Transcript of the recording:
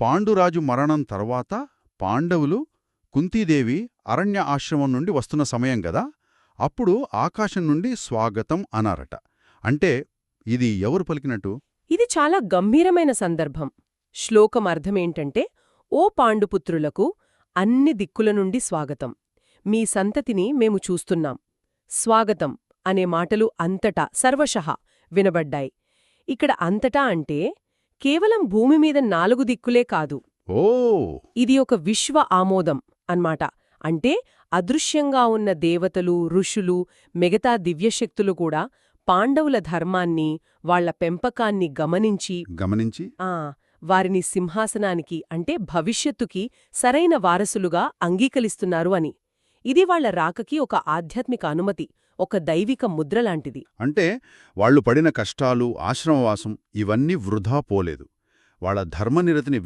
పాండురాజు మరణం తర్వాత పాండవులు కుంతీదేవి అరణ్య ఆశ్రమం నుండి వస్తున్న సమయం గదా అప్పుడు ఆకాశం నుండి స్వాగతం అనారట. అంటే ఇది ఎవరు పలికినట్టు? ఇది చాలా గంభీరమైన సందర్భం. శ్లోకం అర్థమేంటంటే ఓ పాండుపుత్రులకు అన్ని దిక్కుల నుండి స్వాగతం. మీ సంతతిని మేము చూస్తున్నాం. స్వాగతం అనే మాటలు అంతటా సర్వశః వినబడ్డాయి. ఇక్కడ అంతటా అంటే కేవలం భూమి మీద నాలుగు దిక్కులే కాదు. ఓ! ఇది ఒక విశ్వ ఆమోదం అన్మాట అంటే అదృశ్యంగా ఉన్న దేవతలు ఋషులు మిగతా దివ్యశక్తులు కూడా పాండవుల ధర్మాన్ని వాళ్ళ పెంపకాన్ని గమనించి గమనించి? ఆ వారిని సింహాసనానికి అంటే భవిష్యత్తుకి సరైన వారసులుగా అంగీకరిస్తున్నారు అని. ఇది వాళ్ళ రాకకి ఒక ఆధ్యాత్మిక అనుమతి ఒక దైవిక ముద్రలాంటిది అంటే వాళ్ళు పడిన కష్టాలు ఆశ్రమవాసం ఇవన్నీ వృధా పోలేదు. వాళ్ళ ధర్మనిరతిని